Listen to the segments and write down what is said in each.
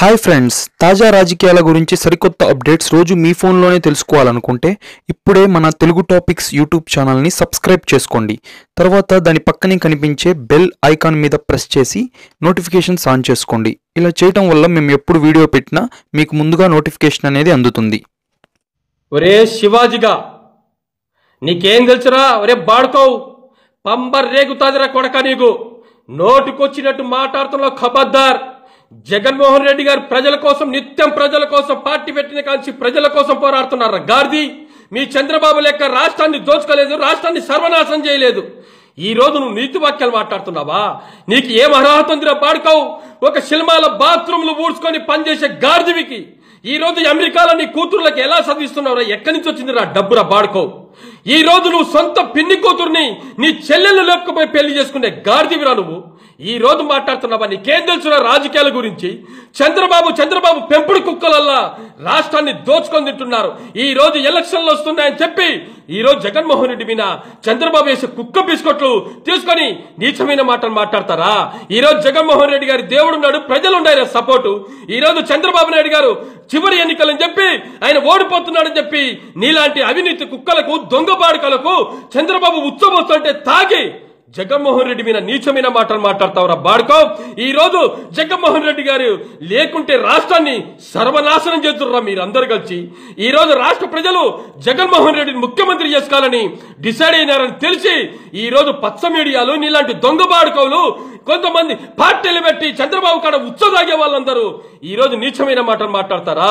Hi friends తాజా రాజకీయాల గురించి సరికొత్త అప్డేట్స్ రోజు మీ ఫోన్లోనే తెలుసుకోవాలనుకుంటే ఇప్పుడే మన తెలుగు టాపిక్స్ యూట్యూబ్ ఛానల్ని సబ్స్క్రైబ్ చేసుకోండి. తర్వాత దాని పక్కనే కనిపించే బెల్ ఐకాన్ మీద ప్రెస్ చేసి నోటిఫికేషన్స్ ఆన్ చేసుకోండి. ఇలా చేయటం వల్ల మేము ఎప్పుడు వీడియో పెట్టినా మీకు ముందుగా నోటిఫికేషన్ అనేది అందుతుంది. ఒరే శివాజీగా నీకేం తెలుసురా? ఒరే బాడుకోవు పంబర్ రేగుతాదిరా కొడక నీకు. నోటికొచ్చినట్టు మాట్లాడుతున్నావు ఖబర్దార్. జగన్మోహన్ రెడ్డి గారు ప్రజల కోసం నిత్యం ప్రజల కోసం పార్టీ పెట్టిన కాంచి ప్రజల కోసం పోరాడుతున్నారు? గార్ది మీ చంద్రబాబు లెక్క రాష్ట్రాన్ని దోచుకోలేదు రాష్ట్రాన్ని సర్వనాశనం చేయలేదు. ఈ రోజు నువ్వు నీతి వాక్యాలు మాట్లాడుతున్నావా? నీకు ఏం అర్హత ఉందిరా పాడుకోవు? ఒక సినిమాల బాత్రూమ్లు ఊడ్చుకొని పనిచేసే గార్దివికి ఈ రోజు అమెరికాలో నీ కూతుర్లకు ఎలా చదివిస్తున్నావురా ఎక్కడి నుంచి వచ్చిందిరా డబ్బురా బాడుకోవు ఈ రోజు నువ్వు సొంత పిన్ని కూతుర్ని నీ చెల్లెళ్ళు లేకపోయి పెళ్ళి చేసుకునే గాడిదివిరా నువ్వు. ఈ రోజు మాట్లాడుతున్నావా? నీకేం తెలుసురా రాజకీయాల గురించి? చంద్రబాబు చంద్రబాబు పెంపుడు కుక్కలల్లా రాష్ట్రాన్ని దోచుకొని తింటున్నారు. ఈ రోజు ఎలక్షన్లు వస్తున్నాయని చెప్పి ఈ రోజు జగన్మోహన్ రెడ్డి మీద చంద్రబాబు వేసే కుక్క బిస్కెట్లు తీసుకొని నీచమైన మాటలు మాట్లాడతారా? ఈ రోజు జగన్మోహన్ రెడ్డి గారి దేవుడు ఉన్నాడు ప్రజలు ఉన్నాయి సపోర్టు. ఈ రోజు చంద్రబాబు నాయుడు గారు చివరి ఎన్నికలని చెప్పి ఆయన ఓడిపోతున్నాడని చెప్పి నీలాంటి అవినీతి కుక్కలకు దొంగ బాడికలకు చంద్రబాబు ఉచ్చబోతుంటే తాగి జగన్మోహన్ రెడ్డి మీద నీచమైన మాటలు మాట్లాడతావురా బాడుకో. ఈ రోజు జగన్మోహన్ రెడ్డి గారు లేకుంటే రాష్ట్రాన్ని సర్వనాశనం చేస్తుర్రా మీరందరూ కలిసి. ఈ రోజు రాష్ట్ర ప్రజలు జగన్మోహన్ రెడ్డిని ముఖ్యమంత్రి చేసుకోవాలని డిసైడ్ అయినారని తెలిసి ఈ రోజు పచ్చ మీడియాలు నీలాంటి దొంగ బాడుకోలు కొంతమంది పార్టీలు పెట్టి చంద్రబాబు కాడ ఉచ్చదాగే వాళ్ళందరూ ఈ రోజు నీచమైన మాటలు మాట్లాడతారా?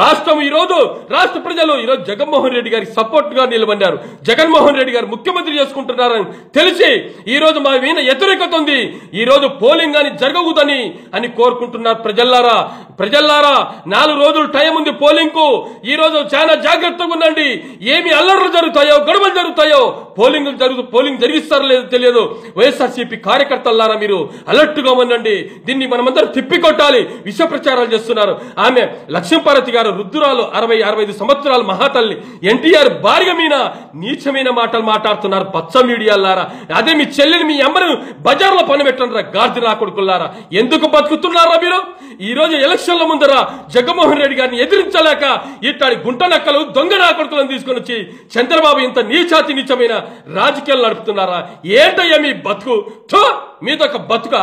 రాష్ట్రం ఈ రోజు రాష్ట్ర ప్రజలు ఈ రోజు జగన్మోహన్ రెడ్డి గారికి సపోర్ట్గా నిలబడ్డారు జగన్మోహన్ రెడ్డి గారు ముఖ్యమంత్రి చేసుకుంటున్నారని తెలిసి ఈ రోజు మా మీద వ్యతిరేకత ఉంది ఈ రోజు పోలింగ్ అని జరగవుదని అని కోరుకుంటున్నారు ప్రజల్లారా. ప్రజల్లారా నాలుగు రోజులు టైం ఉంది పోలింగ్కు ఈ రోజు చాలా జాగ్రత్తగా ఉండండి. ఏమి అల్లర్లు జరుగుతాయో గొడవలు జరుగుతాయో పోలింగ్ జరుగు పోలింగ్ జరిగిస్తారో లేదో తెలియదు. వైఎస్ఆర్సీపీ కార్యకర్తలారా మీరు అలర్ట్గా ఉండండి. దీన్ని మనమందరం తిప్పికొట్టాలి. విష ప్రచారాలు చేస్తున్నారు. ఆమె లక్ష్మీపార్వతి గారు రుద్దురాలు అరవై అరవై ఐదు సంవత్సరాల మహాతల్లి. ఎన్టీఆర్ భార్య మీద నీచమైన మాటలు మాట్లాడుతున్నారు పచ్చ మీడియాలారా అదే మీ చెల్లెని మీ అమ్మను బజార్లో పని పెట్టండి గార్ది నా కొడుకులారా ఎందుకు బతుకుతున్నారా మీరు? ఈ రోజు ఎలక్షన్ల ముందర జగన్మోహన్ రెడ్డి గారిని ఎదిరించలేక ఇట్లాంటి గుంట నక్కలు దొంగ నా కొడుకులను తీసుకొని వచ్చి చంద్రబాబు ఇంత నీచాతి నీచమైన రాజకీయాలు నడుపుతున్నారా ఏంటయ్యా మీ బతుకు? థూ! మీదొక బతుక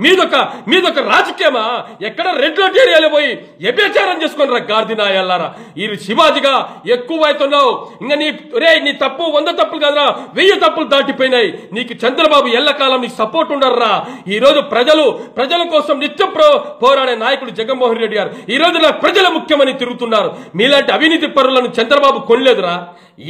మీదొక మీదొక రాజకీయమా? ఎక్కడ రెడ్ లైట్ ఏరియాలో పోయి వ్యభిచారం చేసుకుని రా గార్దినాయల్లారా ఈ శివాజీగా ఎక్కువ అవుతున్నావు. ఇంకా నీ రే నీ తప్పు వంద తప్పులు కాదురా వెయ్యి తప్పులు దాటిపోయినాయి. నీకు చంద్రబాబు ఎల్లకాలం నీకు సపోర్ట్ ఉండర్రా. ఈ రోజు ప్రజలు ప్రజల కోసం నిత్యం ప్రో పోరాడే నాయకుడు జగన్మోహన్ రెడ్డి గారు ఈ రోజు నా ప్రజల ముఖ్యమని తిరుగుతున్నారు. మీలాంటి అవినీతి పరులను చంద్రబాబు కొనలేదురా.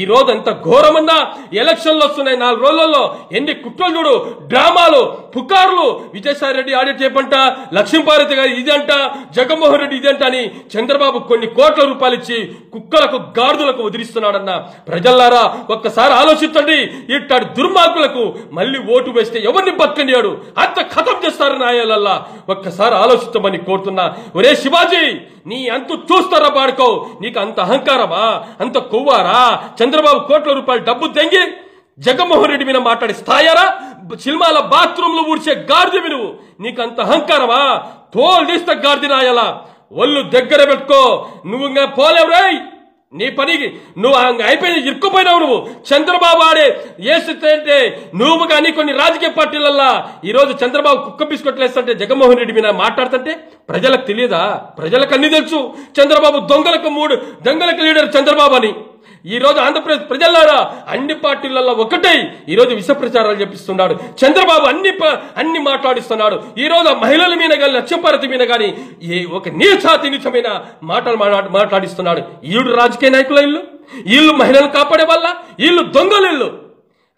ఈ రోజు అంత ఘోరమన్నా ఎలక్షన్లు వస్తున్నాయి నాలుగు రోజుల్లో. ఎన్ని కుట్రలు చూడు డ్రామాలు పుకార్లు విజయసాయి రెడ్డి ఆడిట్ చేయమంట లక్ష్మీపార్వతి గారు ఇదంట జగన్మోహన్ రెడ్డి ఇదంట అని చంద్రబాబు కొన్ని కోట్ల రూపాయలు ఇచ్చి కుక్కలకు గాడిదలకు వదిలిస్తున్నాడన్న ప్రజల్లారా ఒక్కసారి ఆలోచించండి. ఇట్లాంటి దుర్మార్గులకు మళ్ళీ ఓటు వేస్తే ఎవరిని బతకనియాడు అంత ఖతం చేస్తారు నాయాలల్లా. ఒక్కసారి ఆలోచించమని కోరుతున్నా. ఒరే శివాజీ నీ అంత చూస్తారా పాడుకో నీకు అంత అహంకారమా? అంత కొవ్వారా? చంద్రబాబు కోట్ల రూపాయలు డబ్బు తెంగి జగన్మోహన్ రెడ్డి మీద మాట్లాడి స్థాయారా? సినిమాల బాత్రూంలో ఊడ్చే గాడిద నువ్వు నీకు అంత అహంకారమా? తోలు తీస్తా గాడిద నాయలా ఒళ్ళు దగ్గర పెట్టుకో. నువ్వు ఇంకా పోలేవు రేయ్. నీ పనికి నువ్వు అంగ అయిపోయి ఇరుక్కుపోయినావు నువ్వు. చంద్రబాబు ఆడే ఏస్తే నువ్వు కానీ కొన్ని రాజకీయ పార్టీలల్లా ఈ రోజు చంద్రబాబు కుక్క బిస్కెట్లు జగన్మోహన్ రెడ్డి మీద మాట్లాడుతుంటే ప్రజలకు తెలియదా? ప్రజలకు అన్ని తెలుసు. చంద్రబాబు దొంగలకు మూడు దొంగలకు లీడర్ చంద్రబాబు అని. ఈ రోజు ఆంధ్రప్రదేశ్ ప్రజలారా అన్ని పార్టీలలో ఒకటై ఈ రోజు విష ప్రచారాలు చెప్పిస్తున్నాడు చంద్రబాబు అన్ని ప- అన్ని మాట్లాడిస్తున్నాడు. ఈ రోజు మహిళల మీద కానీ లక్ష్యపారతి మీద కానీ ఏ ఒక నీచాతి నీచమైన మాటలు మాట్లా- మాట్లాడిస్తున్నాడు. ఈడు రాజకీయ నాయకుల ఇల్లు. వీళ్ళు మహిళలు కాపాడే వల్ల వీళ్ళు దొంగలు ఇల్లు.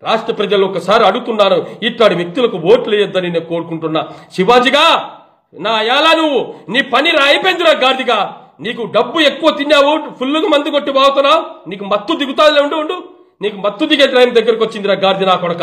రాష్ట్ర ప్రజలు ఒకసారి అడుగుతున్నారు ఇట్లాంటి వ్యక్తులకు ఓట్లు వేయొద్దని నేను కోరుకుంటున్నా. శివాజీగా నా ఎలా నువ్వు నీ పని రాయిపోయిందిరా గాడిదిగా. నీకు డబ్బు ఎక్కువ తిన్నావు ఫుల్గా మందు కొట్టి బాగుతున్నావు నీకు మత్తు దిగుతాదిలే ఉండు ఉండు. నీకు మత్తు దిగే టైం దగ్గరకు వచ్చిందిరా గాడిది నా కొడక.